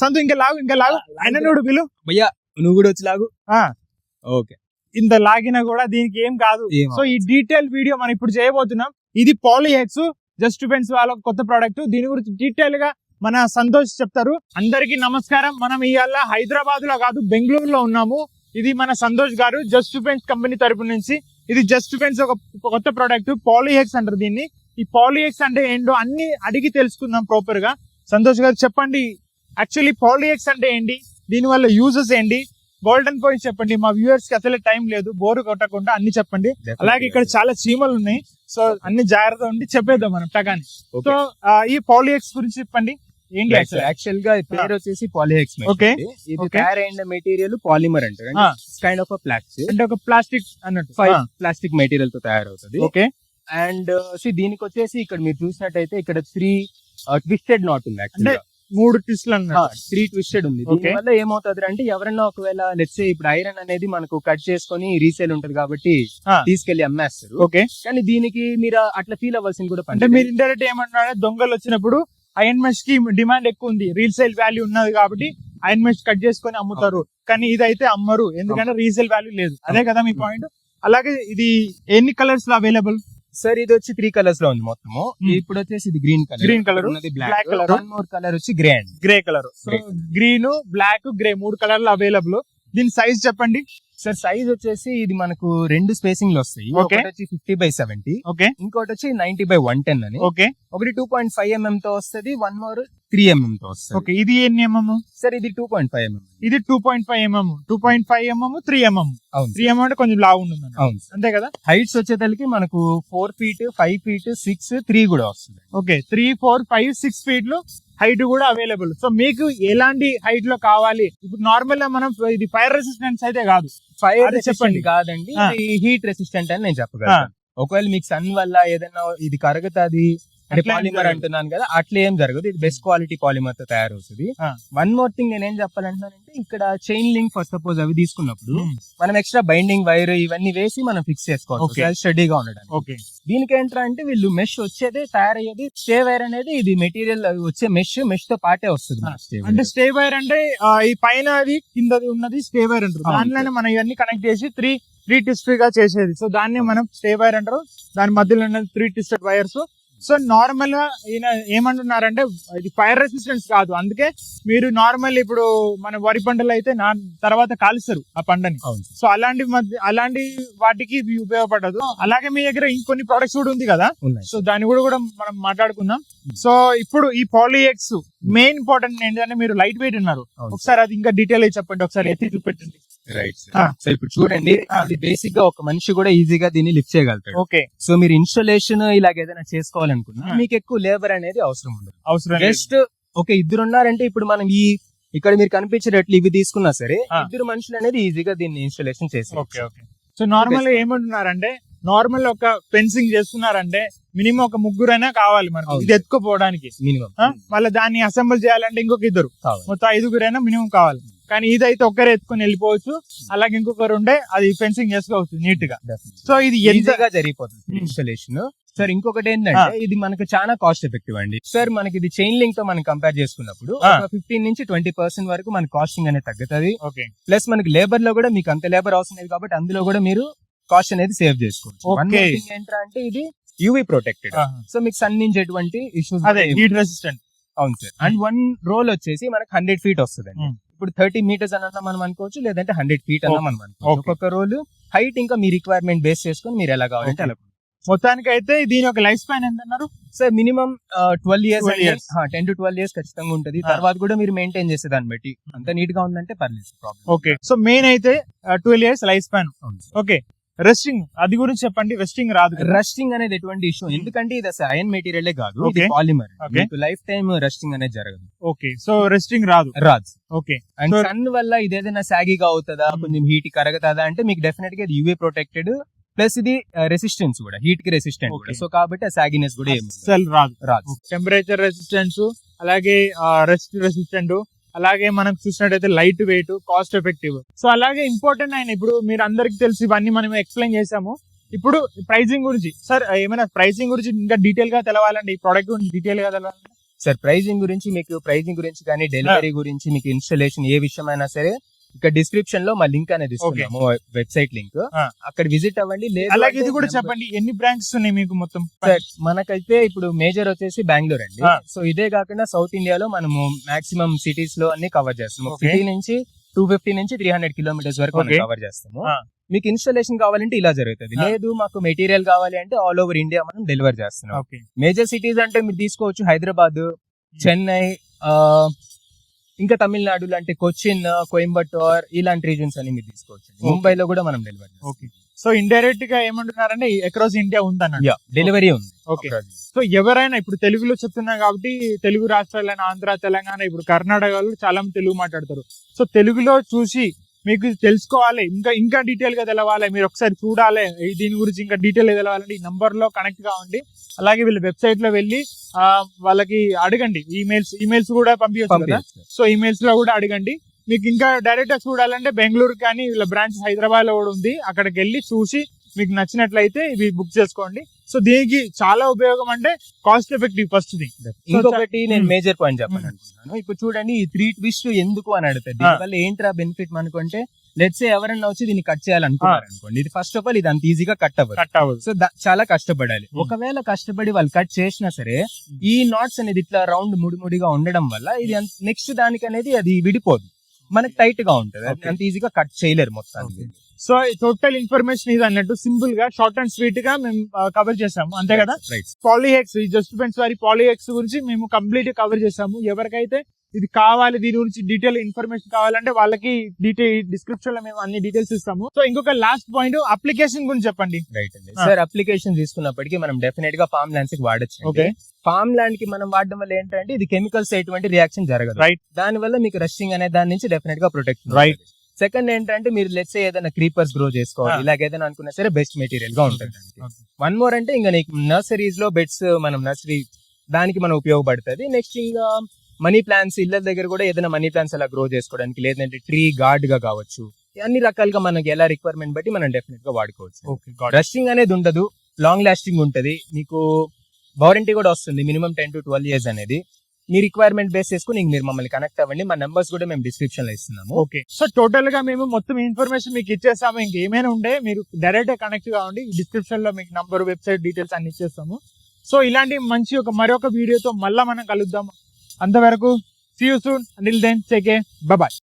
సంతు ఇంకా లాగు ఇంకా లాగు. ఆయన నోడు పిలు భయ్యా నువ్వు కూడా వచ్చి లాగు. ఆ. ఓకే. ఇంత లాగినా కూడా దీనికి ఏం కాదు. సో ఈ డీటెయిల్ వీడియో మనం ఇప్పుడు చేయబోతున్నాం. ఇది పాలిహెక్స్ జస్ట్ పెన్స్ వాళ్ళ కొత్త ప్రోడక్ట్. దీని గురించి డీటెయిల్గా మన సంతోష్ చెప్తారు. అందరికీ నమస్కారం. మనం ఇవాళ హైదరాబాద్లో కాదు బెంగళూరులో ఉన్నాము. ఇది మన సంతోష్ గారు జస్ట్ పెన్స్ కంపెనీ తరపు నుంచి. ఇది జస్ట్ పెన్స్ ఒక కొత్త ప్రోడక్ట్ పాలిహెక్స్ అంటారు దీన్ని. ఈ పాలిహెక్స్ అంటే ఏంటో అన్ని అడిగి తెలుసుకుందాం ప్రాపర్గా సంతోష్ గారు చెప్పండి యాక్చువల్లీ పాలిహెక్స్ అంటే ఏంటి? దీని వల్ల యూజెస్ ఏంటి? గోల్డెన్ పాయింట్స్ చెప్పండి. మా వ్యూవర్స్కి అసలే టైం లేదు. బోరు కొట్టకుండా అన్ని చెప్పండి. అలాగే ఇక్కడ చాలా చీమలు ఉన్నాయి. సో అన్ని జాగ్రత్త ఉండి చెప్పేద్దాం మనం. టగాని. సో ఈ పాలిఎక్స్ గురించి చెప్పండి. ఏంటి యాక్చువల్గా ఈ పేరు వచ్చేసి పాలిహెక్స్ Okay. ఇది. తయారైన మెటీరియల్ పాలిమర్ అంటారు. కైండ్ ఆఫ్ ప్లాస్టిక్ అంటే ఒక ప్లాస్టిక్ అన్నట్టు. ఫైవ్ ప్లాస్టిక్ మెటీరియల్తో తయారవుతుంది. ఓకే అండ్ సో దీనికి వచ్చేసి ఇక్కడ మీరు చూసినట్టయితే ఇక్కడ త్రీ ట్విస్టెడ్ నాట్ ఉంది యాక్చువల్ మూడు ట్విస్ట్లు అన్నట్టు. త్రీ ట్విస్టెడ్ ఉంది. Okay. దీని వల్ల ఏమవుతుంది అంటే ఎవరైనా ఒకవేళ లెట్స్ ఇప్పుడు ఐరన్ అనేది మనకు కట్ చేసుకొని రీసేల్ ఉంటది కాబట్టి. తీసుకెళ్ళి అమ్మేస్తారు. ఓకే. కానీ దీనికి మీరు అట్లా ఫీల్ అవ్వాల్సింది కూడా అంటే. మీరు ఇండైరెక్ట్ ఏమంటున్నారా దొంగలు వచ్చినప్పుడు ఐరన్ మెష్కి డిమాండ్ ఎక్కువ ఉంది. రీసేల్ వాల్యూ ఉన్నది కాబట్టి ఐరన్ మెష్ కట్ చేసుకొని అమ్ముతారు. కానీ ఇదైతే అమ్మరు. ఎందుకంటే రీసేల్ వాల్యూ లేదు. అదే కదా మీ పాయింట్ అలాగే ఇది ఎన్ని కలర్స్లో అవైలబుల్ సార్ ఇది వచ్చి త్రీ కలర్స్లో ఉంది మొత్తము. ఇప్పుడు వచ్చేసి ఇది గ్రీన్ కలర్ ఉన్నది black. Black. Colour one more colour వచ్చి గ్రే అండి. Grey colour. Green black grey మూడు కలర్లు అవైలబుల్ దీని సైజ్ చెప్పండి. సార్ సైజ్ వచ్చేసి ఇది మనకు రెండు స్పేసింగ్లో వస్తాయి. ఒకటి వచ్చి ఫిఫ్టీ బై సెవెంటీ ఓకే ఇంకోటి వచ్చి నైన్టీ బై వన్ టెన్ అని. ఓకే ఒకటి టూ పాయింట్ ఫైవ్ ఎంఎం తో వస్తుంది వన్ మోర్ త్రీ ఎంఎం తో వస్తుంది. ఓకే ఇది ఎన్ని ఎంఎం సార్ ఇది టూ పాయింట్ ఫైవ్ ఎంఎం ఇది two point five mm two point five mm three mm అవును త్రీ ఎంఎం అంటే కొంచెం లావు ఉంటుంది. అవును అంతే కదా? హైట్స్ వచ్చేసరికి మనకు four feet five feet six three కూడా వస్తుంది. Okay three four five six ఫీట్లో height కూడా అవైలబుల్. సో మీకు ఎలాంటి హైట్లో కావాలి? ఇప్పుడు నార్మల్గా మనం ఇది ఫైర్ రెసిస్టెన్స్ అయితే కాదు. ఫైర్ చెప్పండి. కాదండి హీట్ రెసిస్టెంట్ అని నేను చెప్పగలను. ఒకవేళ మీకు సన్ వల్ల ఏదైనా ఇది కరుగుతుంది పాలిమర్. అంటున్నాను కదా అట్లా ఏం జరగదు ఇది బెస్ట్ క్వాలిటీ పాలిమర్తో తయారవుతుంది. వన్ మోర్ థింగ్ నేను ఏం చెప్పాలంటున్నానంటే ఇక్కడ చైన్ లింక్ ఫస్ట్ సపోజ్ అవి తీసుకున్నప్పుడు Hmm. మనం ఎక్స్ట్రా బైండింగ్ వైర్ ఇవన్నీ వేసి మనం ఫిక్స్ చేసుకోవచ్చు Okay. స్టడీగా ఉండడానికి ఓకే దీనికి ఏంటంటే అంటే వీళ్ళు మెష్ వచ్చేదే తయారయ్యేది స్టే వైర్ అనేది ఇది మెటీరియల్ వచ్చే మెష్ మెష్తో పాటే వస్తుంది. అంటే స్టే వైర్ అంటే ఈ పైన అది కిందది ఉన్నది స్టే వైర్ అంటారు. దానిలోనే మనం ఇవన్నీ కనెక్ట్ చేసి త్రీ త్రీ ట్విస్టెడ్గా చేసేది సో దాన్ని మనం స్టే వైర్ అంటారు దాని మధ్యలో ఉన్నది త్రీ ట్విస్టెడ్ వైర్స్ సో నార్మల్గా ఈయన ఏమంటున్నారంటే ఇది ఫైర్ రెసిస్టెన్స్ కాదు. అందుకే మీరు నార్మల్ ఇప్పుడు మన వరి పంటలు అయితే నా తర్వాత కాలుస్తారు ఆ పంటని. అవును. సో అలాంటి మధ్య అలాంటి వాటికి ఇవి ఉపయోగపడదు. అలాగే మీ దగ్గర ఇంకొన్ని ప్రొడక్ట్స్ కూడా ఉంది కదా? సో దాన్ని కూడా కూడా మనం మాట్లాడుకుందాం. సో ఇప్పుడు ఈ పాలిఎక్స్ మెయిన్ ఇంపార్టెంట్ ఏంటంటే మీరు లైట్ వెయిట్ ఉన్నారు. ఒకసారి అది ఇంకా డీటెయిల్ అయి చెప్పండి. ఒకసారి ఎత్తి చూపెట్టండి. రైట్ ఆ. సో ఇప్పుడు చూడండి అది బేసిక్గా ఒక మనిషి కూడా ఈజీగా దీన్ని లిఫ్ట్ చేయగలుగుతాడు ఓకే సో మీరు ఇన్స్టాలేషన్ ఇలాగ ఏదైనా చేసుకోవాలనుకున్నా ఆ. మీకు ఎక్కువ లేబర్ అనేది అవసరం ఉండదు అవసరం లేదు. జస్ట్ ఒక ఇద్దరు ఉన్నారంటే ఇప్పుడు మనం ఈ ఇక్కడ మీరు కనిపించేటట్లు ఇవి తీసుకున్నా సరే ఆ. ఇద్దరు మనుషులు అనేది ఈజీగా దీన్ని ఇన్స్టాలేషన్ చేసి ఓకే ఓకే సో నార్మల్ ఏమంటున్నారంటే నార్మల్ ఒక ఫెన్సింగ్ చేస్తున్నారంటే మినిమం ఒక ముగ్గురైనా కావాలి మనకి. ఇది ఎత్తుకోపోవడానికి మినిమం ఆ? మళ్ళీ దాన్ని అసెంబుల్ చేయాలంటే ఇంకొక ఇద్దరు మొత్తం ఐదుగురైనా మినిమం కావాలి కానీ ఇదైతే ఒక్కరే ఎత్తుకొని వెళ్ళిపోవచ్చు. అలాగే ఇంకొకరు ఉంటే అది ఫెన్సింగ్ చేసుకోవచ్చు నీట్గా సో ఇది ఎంత ఈజీగా జరిగిపోతుంది Hmm. ఇన్స్టాలేషన్ సార్ ఇంకొకటి ఏంటంటే ఇది మనకు చాలా కాస్ట్ ఎఫెక్టివ్ అండి. సార్ మనకి ఇది చైన్ లింక్తో మనం కంపేర్ చేసుకున్నప్పుడు ఫిఫ్టీన్ నుంచి ట్వంటీ పర్సెంట్ వరకు మన కాస్టింగ్ అనేది తగ్గుతుంది. ఓకే ప్లస్ మనకి లేబర్లో కూడా మీకు అంత లేబర్ అవసరం లేదు కాబట్టి అందులో కూడా మీరు కాస్ట్ అనేది సేవ్ చేసుకోవచ్చు. ఏంటంటే ఇది యూవీ ప్రొటెక్టెడ్ సో మీకు సన్ నుంచి ఎటువంటి ఇష్యూస్ అదే హీట్ రెసిస్టెంట్ అవును సార్ అండ్ వన్ రోల్ వచ్చేసి మనకి హండ్రెడ్ ఫీట్ వస్తుంది Hmm. ఇప్పుడు థర్టీ మీటర్స్ అన్న మనం అనుకోవచ్చు లేదంటే హండ్రెడ్ ఫీట్ అన్న. మనం అనుకోవచ్చు. ఒక్కొక్క రోల్ హైట్ ఇంకా మీ రిక్వైర్మెంట్ బేస్ చేసుకొని మీరు ఎలా కావాలంటే. అలా మొత్తానికి అయితే దీని ఒక లైఫ్ స్పాన్ ఎంత అన్నారు sir minimum twelve 12 years. Ten to twelve years ఖచ్చితంగా ఉంటుంది. తర్వాత కూడా మీరు మెయింటైన్ చేసే దాన్ని బట్టి అంత నీట్గా ఉందంటే పర్లేదు ప్రాబ్లం ఓకే. సో మెయిన్ అయితే twelve years life span. Okay. Rusting అది గురించి చెప్పండి రెస్టింగ్ రాదు? రస్టింగ్ అనేది ఎటువంటి ఇష్యూ ఎందుకంటే ఇది అసలు అయన్ మెటీరియల్ కాదు. పాలిమర్ లైఫ్ టైం రస్టింగ్ అనేది జరగదు. ఓకే సో రెస్టింగ్ రాదు. రాజ్ ఓకే అండ్ సన్ వల్ల ఇది ఏదైనా సాగిగా అవుతుందా Hmm. కొంచెం హీట్ కరగతుందా అంటే మీకు డెఫినెట్గా యూవీ ప్రొటెక్టెడ్ ప్లస్ ఇది రెసిస్టెన్స్ కూడా హీట్కి రెసిస్టెంట్ కూడా. సో కాబట్టి ఆ సాగినెస్ కూడా ఏమి రాదు. రాదు. టెంపరేచర్ రెసిస్టెన్స్ అలాగే రెస్ట్ రెసిస్టెంట్ అలాగే మనకు చూసినట్టయితే light weight cost effective so అలాగే ఇంపార్టెంట్ అయిన ఇప్పుడు మీరు అందరికి తెలిసి ఇవన్నీ మనం ఎక్స్ప్లెయిన్ చేసాము ఇప్పుడు ప్రైసింగ్ గురించి. సార్ ఏమైనా ప్రైసింగ్ గురించి ఇంకా డీటెయిల్గా తెలవాలండి? ఈ ప్రోడక్ట్ గురించి డీటెయిల్గా తెలవాలంటే సార్ ప్రైజింగ్ గురించి మీకు ప్రైజింగ్ గురించి కానీ డెలివరీ గురించి మీకు ఇన్స్టాలేషన్ ఏ విషయమైనా సరే ఇక్కడ డిస్క్రిప్షన్లో మా లింక్ అనేది ఇస్తున్నాము వెబ్సైట్ లింక్. అక్కడ విజిట్ అవ్వండి అలాగే ఇది కూడా చెప్పండి ఎన్ని బ్రాంచెస్ ఉన్నాయి మీకు మొత్తం మనకైతే ఇప్పుడు మేజర్ వచ్చేసి బెంగళూరు అండి. సో ఇదే కాకుండా సౌత్ ఇండియాలో మనము మాక్సిమం సిటీస్లో అన్ని కవర్ చేస్తాము. సిటీ నుంచి టూ ఫిఫ్టీ నుంచి త్రీ హండ్రెడ్ కిలోమీటర్స్ వరకు మనం. కవర్ చేస్తాము. మీకు ఇన్స్టాలేషన్ కావాలంటే ఇలా జరుగుతుంది. లేదు మాకు మెటీరియల్ కావాలి అంటే ఆల్ ఓవర్ ఇండియా మనం డెలివర్ చేస్తున్నాం మేజర్ సిటీస్ అంటే మీరు తీసుకోవచ్చు హైదరాబాద్ చెన్నై ఆ, ఇంకా తమిళనాడు లాంటి కొచ్చిన్ కోయంబత్తూర్ ఇలాంటి రీజన్స్ అని మీరు తీసుకోవచ్చు. ముంబైలో కూడా మనం డెలివర్ ఓకే. సో ఇండైరెక్ట్గా ఏమంటున్నారంటే అక్రాస్ ఇండియా ఉందన్నట్టు యా డెలివరీ ఉంది. ఓకే. సో ఎవరైనా ఇప్పుడు తెలుగులో చెప్తున్నాం కాబట్టి తెలుగు రాష్ట్రాలైన ఆంధ్ర తెలంగాణ ఇప్పుడు కర్ణాటకలో చాలా మంది తెలుగు మాట్లాడతారు. సో తెలుగులో చూసి మీకు తెలుసుకోవాలి. ఇంకా ఇంకా డీటెయిల్గా తెలవాలి. మీరు ఒకసారి చూడాలి. దీని గురించి ఇంకా డీటెయిల్గా తెలవాలంటే ఈ నంబర్లో కనెక్ట్ కావండి అలాగే వీళ్ళ వెబ్సైట్లో వెళ్ళి ఆ, వాళ్ళకి అడగండి. ఈమెయిల్స్ ఈమెయిల్స్ కూడా పంపించచ్చు కదా? సో ఈమెయిల్స్లో కూడా అడగండి. మీకు ఇంకా డైరెక్ట్గా చూడాలంటే బెంగళూరు కానీ వీళ్ళ బ్రాంచ్ హైదరాబాద్లో కూడా ఉంది. అక్కడికి వెళ్ళి చూసి మీకు నచ్చినట్లయితే ఇవి బుక్ చేసుకోండి. సో దీనికి చాలా ఉపయోగం అంటే కాస్ట్ ఎఫెక్టివ్ ఫస్ట్ ఇంకొకటి నేను. మేజర్ పాయింట్ చెప్పాలి మ్మ్. అనుకుంటున్నాను ఇప్పుడు చూడండి ఈ త్రీ ట్విస్ట్ ఎందుకు అని అడుగుతుంది ఆ. దీనివల్ల ఏంట్రా బెనిఫిట్ మనకుంటే లెట్స్ ఎవరైనా వచ్చి దీన్ని కట్ చేయాలనుకున్నారు అనుకోండి ఇది ఫస్ట్ ఆఫ్ ఆల్ ఇది అంత ఈజీగా కట్ అవ్వదు. కట్ అవ్వదు. సో చాలా కష్టపడాలి. మ్మ్. ఒకవేళ కష్టపడి వాళ్ళు కట్ చేసినా సరే ఈ నాట్స్ అనేది ఇట్లా రౌండ్ ముడి ముడిగా ఉండడం వల్ల ఇది నెక్స్ట్ దానికి అనేది అది విడిపోదు. మనకి టైట్గా ఉంటుంది. అంత ఈజీగా కట్ చేయలేరు మొత్తానికి. సో టోటల్ ఇన్ఫర్మేషన్ ఇది అన్నట్టు సింపుల్గా షార్ట్ అండ్ స్వీట్గా మేము కవర్ చేసాము అంతే కదా? రైట్ పాలిహెక్స్ ఈ జస్ట్ ఫ్రెండ్స్ వారి పాలిహెక్స్ గురించి మేము కంప్లీట్ కవర్ చేసాము ఎవరికైతే ఇది కావాలి దీని గురించి డీటెయిల్ ఇన్ఫర్మేషన్ కావాలంటే వాళ్ళకి డీటెయిల్ డిస్క్రిప్షన్లో మేము అన్ని డీటెయిల్స్ ఇస్తాము. సో ఇంకొక లాస్ట్ పాయింట్ అప్లికేషన్ గురించి చెప్పండి. రైట్ అండి. సార్ అప్లికేషన్ తీసుకున్నప్పటికీ మనం డెఫినెట్గా ఫార్మ్ ల్యాండ్స్కి వాడచ్చు ఓకే ఫార్మ్ ల్యాండ్కి మనం వాడడం వల్ల ఏంటంటే ఇది కెమికల్స్ ఎటువంటి రియాక్షన్ జరగదు. Right. దాని వల్ల మీకు రషింగ్ అనే దాని నుంచి డెఫినెట్గా ప్రొటెక్ట్ Right. సెకండ్ ఏంటంటే మీరు లెట్స్ ఏదైనా క్రీపర్స్ గ్రో చేసుకోవాలి. ఇలాగ ఏదైనా అనుకున్నా సరే బెస్ట్ మెటీరియల్గా ఉంటుంది. వన్ మోర్ అంటే ఇంకా నీకు నర్సరీస్లో బెడ్స్ మనం నర్సరీ దానికి మనం ఉపయోగపడుతుంది. నెక్స్ట్ ఇంకా మనీ ప్లాంట్స్ ఇళ్ళ దగ్గర కూడా ఏదైనా మనీ ప్లాంట్స్ అలా గ్రో చేసుకోవడానికి లేదంటే ట్రీ గార్డ్గా కావచ్చు. అన్ని రకాలుగా మనకి ఎలా రిక్వైర్మెంట్ బట్టి మనం డెఫినెట్గా వాడుకోవచ్చు. రషింగ్ అనేది ఉండదు. లాంగ్ లాస్టింగ్ ఉంటది. మీకు వారంటీ కూడా వస్తుంది. Minimum ten to twelve years అనేది. మీ రిక్వైర్మెంట్ బేస్ చేసుకుని మీరు మమ్మల్ని కనెక్ట్ అవ్వండి. మా నెంబర్స్ కూడా మేము డిస్క్రిప్షన్లో ఇస్తున్నాము. ఓకే సో టోటల్గా మేము మొత్తం ఇన్ఫర్మేషన్ మీకు ఇచ్చేస్తాము ఇంకేమైనా ఉండే మీరు డైరెక్ట్ కనెక్ట్ కావండి. డిస్క్రిప్షన్లో మీకు నంబర్ వెబ్సైట్ డీటెయిల్స్ అన్ని ఇచ్చేస్తాము. సో ఇలాంటి మంచి ఒక మరొక వీడియోతో మళ్ళా మనం కలుద్దాం అంతవరకు see you soon until then చెకే bye